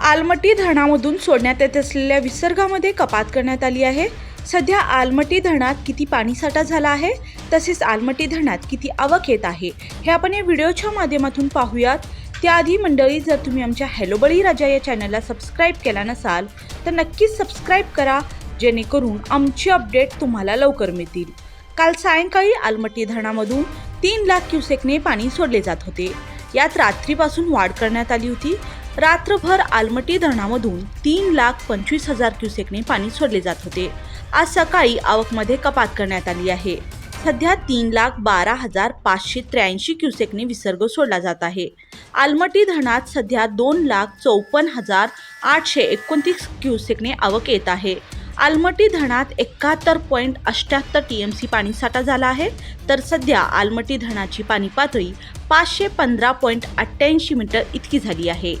आलमटी धरणामधून सोडण्यात येत असलेल्या विसर्गामध्ये कपात करण्यात आली आहे. सध्या आलमटी धरणात किती पाणीसाठा झाला आहे? तसेच आलमटी धरणात किती आवक येत आहे? हे आपण या व्हिडिओच्या माध्यमातून पाहूयात. त्याआधी मंडळी जर तुम्ही आमच्या हॅलो बळी राजा या चॅनलला सबस्क्राईब केला नसाल तर नक्कीच सबस्क्राईब करा जेणेकरून आमची अपडेट तुम्हाला लवकर मिळतील. काल सायंकाळी आलमटी धरणामधून तीन लाख क्युसेकने पाणी सोडले जात होते. यात रात्रीपासून वाढ करण्यात आली होती. रात्रभर आलमटी धरणामधून तीन लाख पंचवीस हजार क्युसेकने पाणी सोडले जात होते. आज सकाळी आवकमध्ये कपात करण्यात आली आहे. सध्या तीन लाख बारा हजार पाचशे त्र्याऐंशी क्युसेकने विसर्ग सोडला जात आहे. आलमटी धरणात सध्या दोन लाख चौपन्न हजार आठशे एकोणतीस क्युसेकने आवक येत आहे. आलमटी धरणात एकाहत्तर पॉईंट अष्ट्याहत्तर टी एम सी पाणीसाठा झाला आहे. तर सध्या आलमटी धरणाची पाणी पातळी पाचशे पंधरा पॉईंट अठ्ठ्याऐंशी मीटर इतकी झाली आहे.